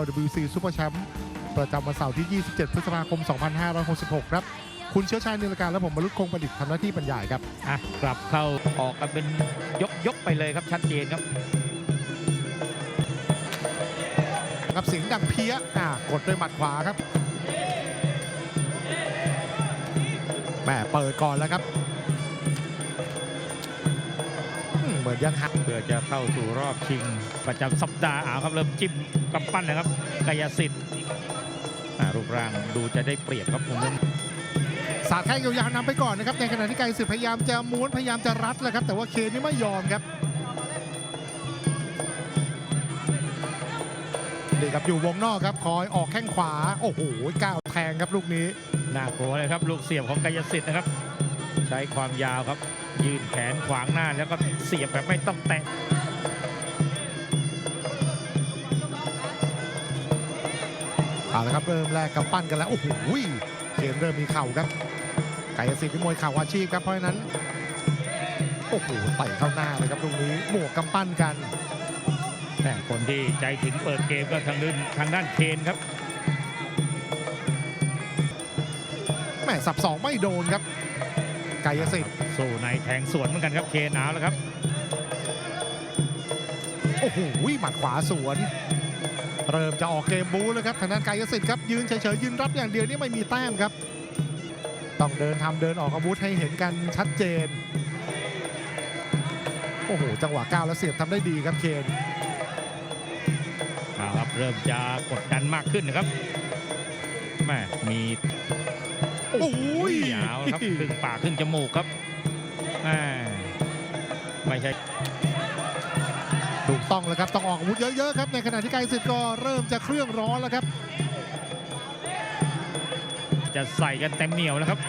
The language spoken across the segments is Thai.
LWC Super Champ ประจำวันเสาร์ที่ 27 พฤษภาคม 2566 ครับ คุณเชื้อชายนิรการและผมมรุษคงประดิษฐ์ทำหน้าที่บรรยายครับ อะกลับเข้าออกกันเป็นยกยกไปเลยครับชัดเจนครับครับเสียงดังเพี้ยอ่ากดด้วยหมัดขวาครับแหม่เปิดก่อนแล้วครับ ยังหักเพื่อจะเข้าสู่รอบชิง ประจำสัปดาห์อ่าครับเริ่มจิ้มกำปั้นนะครับกายสิทธิ์อ่ารูปร่างดูจะได้เปรียบครับผมว่าสาดแข้งยาวๆนำไปก่อนนะครับในขณะที่ไกรสิทธิ์พยายามจะม้วนพยายามจะรัดแหละครับ แต่ว่าเคนนี่ไม่ยอมครับนี่ครับอยู่วงนอกครับคอยออกแข้งขวา โอ้โหก้าวแทงครับลูกนี้น่ากลัวเลยครับลูกเสียบของกายสิทธิ์นะครับ ใช้ความยาวครับ ยืนแขนขวางหน้าแล้วก็เสียบแบบไม่ต้องแตะเอาละครับเริ่มแรกกับปั้นกันแล้วโอ้โหเคนเริ่มมีเข่าครับไก่สิทธิ์ที่มวยเข่าอาชีพครับเพราะฉะนั้นโอ้โหไต่เข้าหน้าเลยครับลูกนี้บวกกำปั้นกันแต่คนที่ใจถึงเปิดเกมก็ทางด้านทางด้านเคนครับแหม่สับสองไม่โดนครับ ไก่สิทธิ์สู้ในแทงสวนเหมือนกันครับเคนเอาแล้วครับ โอ้โหหมัดขวาสวน เริ่มจะออกเกมบูแล้วครับทางด้านไก่สิทธิ์ครับยืนเฉยๆยืนรับอย่างเดียวนี่ไม่มีแต้มครับ ต้องเดินทำเดินออกอาวุธให้เห็นกันชัดเจน โอ้โหจังหวะก้าวแล้วเสียบทำได้ดีครับเคนเอาครับเริ่มจะกดดันมากขึ้นนะครับแม่มีโอ้ยเอาละ ครับครึ่งปากครึ่งจมูกครับแม่ไม่ใช่ถูกต้องแล้วครับต้องออกอาวุธเยอะๆครับในขณะที่ไกรสิทธิ์ก็เริ่มจะเครื่องร้อนแล้วครับ จะใส่กันเต็มเหนียวแล้วครับ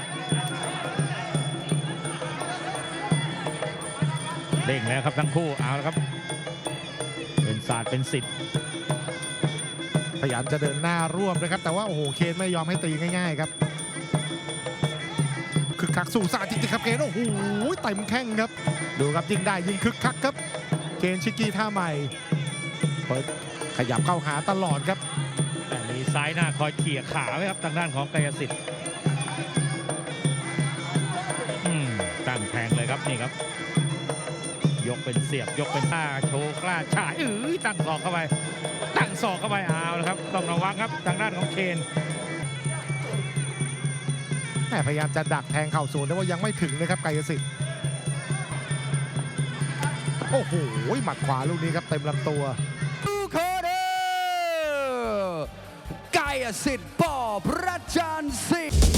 เด้งแล้วครับทั้งคู่เอาละครับ เป็นศาสตร์เป็นสิทธิ์พยายามจะเดินหน้าร่วมนะครับ แต่ว่าโอ้โหเคนไม่ยอมให้ตีง่าย ๆ ครับ คักสู่สาจริงๆครับเคนโอ้โหเต็มแข้งครับ ดูครับยิงได้ยิงคึกคักครับ เคนชิกกี้ท่าใหม่เปิดขยับเข้าหาตลอดครับแต่มีซ้ายหน้าคอยเขี่ยขาไว้ครับทางด้านของกายสิทธิ์ตั้งแทงเลยครับนี่ครับ ยกเป็นเสียบยกเป็นท่าโชว์กล้าฉายเอ้ยตั้งศอกเข้าไป ตั้งศอกเข้าไปเอาแล้วครับต้องระวังครับทางด้านของเคน พยายามจะดักแทงเข่าสูนแต่ว่ายังไม่ถึงนะครับไกยสิทธิ์โอ้โหหมัดขวาลูกนี้ครับเต็มลำตัวทูโคเดอร์ไกยสิทธิ์ปอพระจันทร์สิทธิ์